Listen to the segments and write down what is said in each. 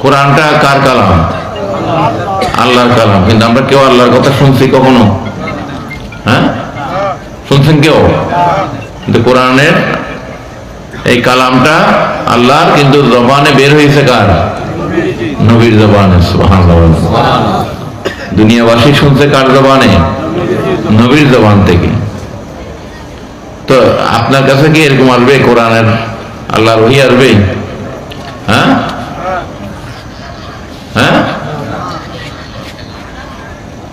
কোরআনটা কার কালাম? আল্লাহর কালাম। কিন্তু আমরা কেউ আল্লাহর কথা শুনছি কখনো? হ্যাঁ? শুনছেন কেউ? কিন্তু কোরআনের এই কালামটা আল্লাহর, কিন্তু জবানে বের হয়েছে কার? নবীর জবানে দুনিয়াবাসী শুনছে কার জবানে? নবীর জবান থেকে। তো আপনার কাছে কি এরকম আসবে? কোরআনের আল্লাহর ওহি আসবে? হ্যাঁ?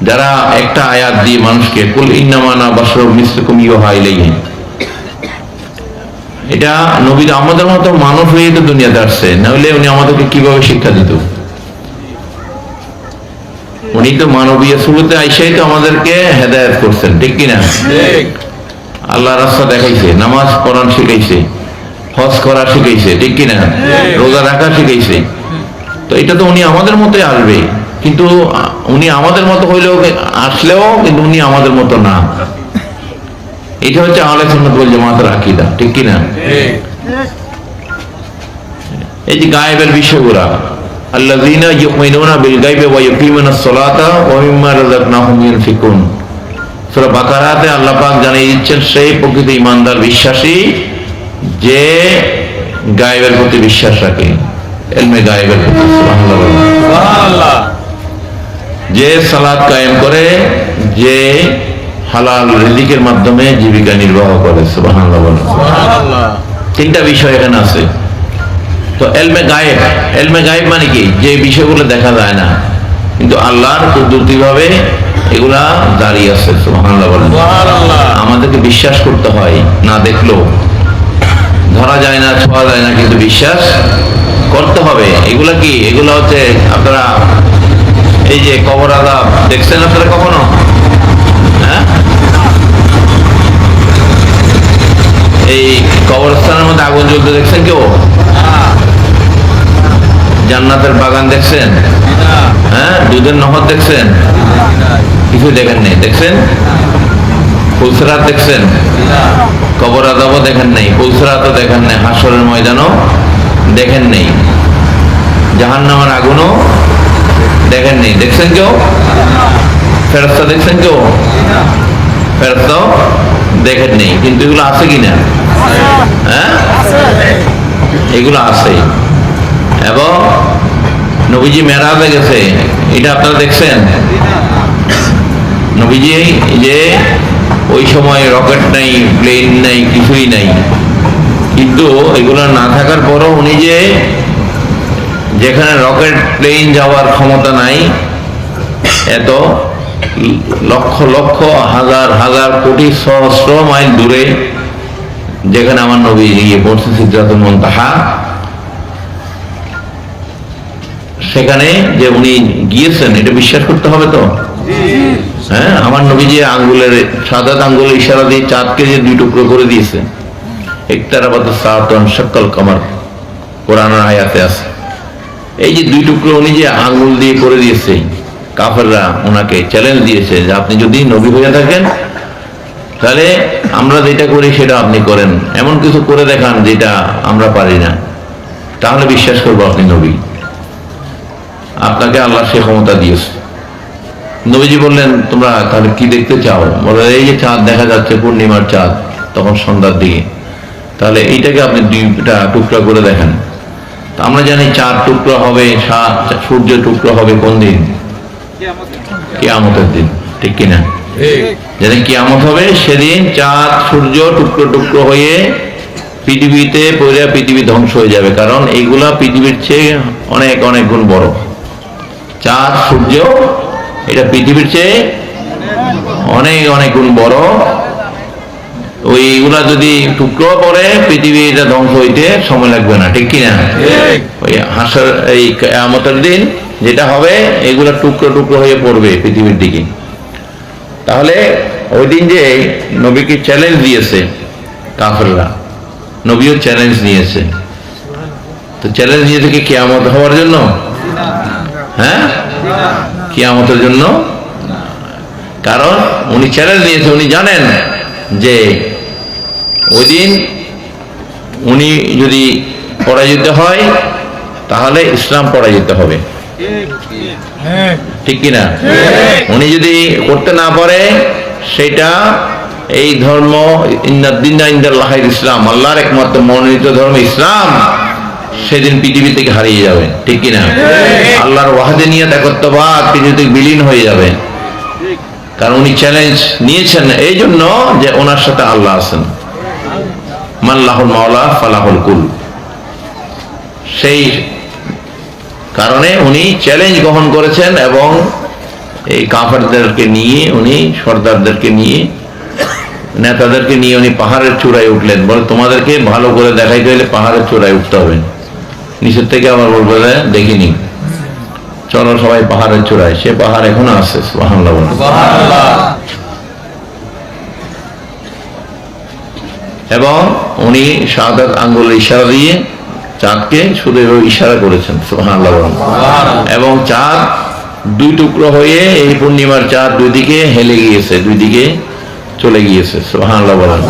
যারা একটা আয়াত দিয়ে মানুষকে কুল ইন্নামানা বাসর মিসলুকুম ইউহা ইলাইহি। এটা নবী আমাদের মতো মানুষ হয়ে তো দুনিয়াতে আসছে নাহলে উনি আমাদেরকে কীভাবে শিক্ষা দিত? উনি তো মানবীয় শুরুতে আইসাই তো আমাদেরকে হেদায়ত করছেন ঠিক কিনা? আল্লাহ রাস্তা দেখাইছে নামাজ পড়ান শিখাইছে হজ করা শিখাইছে ঠিক কিনা? রোজা রাখা শিখাইছে। তো এটা তো উনি আমাদের মতোই আসবে। কিন্তু উনি আমাদের মতো হইলেও আসলেও কিন্তু উনি আমাদের মতো না। এটা হচ্ছে আহলে সুন্নাত ওয়াল জামাতের আকীদা ঠিক কি না এই যে গায়েবের বিষয়গুলা আল্লাযীনা ইউমিনুনা বিল গায়বি ওয়া ইউকিমুনাস সালাতা ওয়া মিম্মা রাযাকনাহুম ইউনফিকুন। সূরা বাকারাতে আল্লাহ পাক জানিয়ে দিচ্ছেন সেই প্রকৃত ইমানদার বিশ্বাসী যে গায়েবের প্রতি বিশ্বাস রাখে। এলমে গায়েবের প্রতি সুবহানাল্লাহ। যে সালাদ কায়েম করে যে হালাল রিজিকের মাধ্যমে জীবিকা নির্বাহ করে তিনটা বিষয় এখানে আছে। তো এলমে গায়েব এলমে গায়েব মানে কি? যে বিষয়গুলো দেখা যায় না কিন্তু আল্লাহর কুদরতি ভাবে এগুলা দাঁড়িয়ে আছে আমাদেরকে বিশ্বাস করতে হয় না দেখলেও। ধরা যায় না ছোঁয়া যায় না কিন্তু বিশ্বাস করতে হবে। এগুলা কি? এগুলা হচ্ছে আপনারা এই যে কবর আদাব দেখছেন আপনারা কখনো? হ্যাঁ? এই কবরস্থানের মধ্যে আগুন জ্বলতে দেখছেন কেউ? জান্নাতের বাগান দেখছেন? হ্যাঁ? দুধের নহর দেখছেন? কিছু দেখেন নেই। দেখছেন? ফুলসরাত দেখছেন? কবর আদাবও দেখেন নেই। ফুলসরাতও দেখেন নেই। হাসরের ময়দানও দেখেন নেই। জাহান্নামার আগুনও দেখেন নেই দেখছেন কেউ? ফেরস্তা দেখছেন কেউ? ফেরস্তাও দেখেন নেই কিন্তু এগুলো আছে কিনা? হ্যাঁ? এগুলো আছে। এবং নবীজি মেরাজে গেছে, এটা আপনারা দেখছেন? নবীজি যে ওই সময় রকেট নাই, প্লেন নাই, কিছুই নাই। কিন্তু এগুলো না থাকার পরও উনি যে যেখানে রকেট প্লেন যাওয়ার ক্ষমতা নাই, এত লক্ষ লক্ষ, হাজার হাজার কোটি সহস্র মাইল দূরে, যেখানে আমার নবী গিয়ে পড়ছে সিদ্ধাতুল মন্তাহা। সেখানে যে উনি গিয়েছেন, এটা বিশ্বাস করতে হবে তো? হ্যাঁ আমার নবী যে আঙ্গুলের, সাদা আঙ্গুলের ইশারা দিয়ে চাঁদকে যে দুই টুকরো করে দিয়েছে। একতারাবাদ সাতন সকল কামার কোরআন আয়াতে আছে। এই যে দুই টুকরো উনি যে আঙ্গুল দিয়ে করে দিয়েছে, কাফেররা ওনাকে চ্যালেঞ্জ দিয়েছে যে আপনি যদি নবী হয়ে থাকেন, তাহলে আমরা যেটা করি সেটা আপনি করেন। এমন কিছু করে দেখান যেটা আমরা পারি না। তাহলে বিশ্বাস করব আপনি নবী। আপনাকে আল্লাহ সে ক্ষমতা দিয়েছে। নবীজি বললেন, তোমরা তাহলে কি দেখতে চাও? বলে, এই যে চাঁদ দেখা যাচ্ছে, পূর্ণিমার চাঁদ, তখন সন্ধ্যার দিকে। তাহলে এইটাকে আপনি দুইটা টুকরা করে দেখেন। তা আমরা জানি চার টুকরো হবে সূর্য টুকরো হবে কোন দিন? কিয়ামতের দিন ঠিক কিনা? যেদিন কিয়ামত হবে সেদিন চাঁদ সূর্য টুকরো টুকরো হয়ে পৃথিবীতে পড়ে পৃথিবী ধ্বংস হয়ে যাবে। কারণ এইগুলা পৃথিবীর চেয়ে অনেক অনেক গুণ বড়। চাঁদ সূর্য এটা পৃথিবীর চেয়ে অনেক অনেক গুণ বড়। ওইগুলা যদি টুকরো পড়ে পৃথিবী এটা ধ্বংস হইতে সময় লাগবে না ঠিক কিনা? ওই হাসার এই কেয়ামতের দিন যেটা হবে এগুলা টুকরো টুকরো হয়ে পড়বে পৃথিবীর দিকে। তাহলে ওই দিন যে নবীকে চ্যালেঞ্জ দিয়েছে কাফেররা নবীও চ্যালেঞ্জ নিয়েছে। তো চ্যালেঞ্জ নিয়েছে কি কেয়ামত হওয়ার জন্য? হ্যাঁ? কিয়ামতের জন্য? কারণ উনি চ্যালেঞ্জ নিয়েছে উনি জানেন যে ওই দিন উনি যদি পরাজিত হয়, তাহলে ইসলাম পরাজিত হবে। ঠিক কিনা? উনি যদি করতে না পারে, সেটা এই ধর্ম ইন্দাল্লাহের ইসলাম, আল্লাহর একমাত্র মনোনীত ধর্ম ইসলাম, সেদিন পৃথিবী থেকে হারিয়ে যাবে। ঠিক কিনা? আল্লাহর ওয়াহাদিনিয়ত একত্ববাদ পৃথিবী থেকে বিলীন হয়ে যাবে। কারণ উনি চ্যালেঞ্জ নিয়েছেন এই জন্য যে ওনার সাথে আল্লাহ আছেন। মাল্লাহুল মাওলা ফালাহুল কুল। সেই কারণে উনি চ্যালেঞ্জ গ্রহণ করেছেন এবং এই কাফারদেরকে নিয়ে, উনি সর্দারদেরকে নিয়ে, নেতাদেরকে নিয়ে উনি পাহাড়ের চূড়ায় উঠলেন। বলে, তোমাদেরকে ভালো করে দেখাইতে হলে পাহাড়ের চূড়ায় উঠতে হবে। নিচের থেকে আবার বলব দেখিনি। চলো সবাই পাহাড়ের চূড়ায়। সে পাহাড় এখনও আছে সুবহানাল্লাহ। এবং উনি শাহাদাত আঙ্গুল ইশারা দিয়ে চাঁদকে শুধু ইশারা করেছেন বলেন। এবং চাঁদ দুই টুকরো হয়ে এই পূর্ণিমার চাঁদ দুই দিকে হেলে গিয়েছে দুই দিকে চলে গিয়েছে বলেন।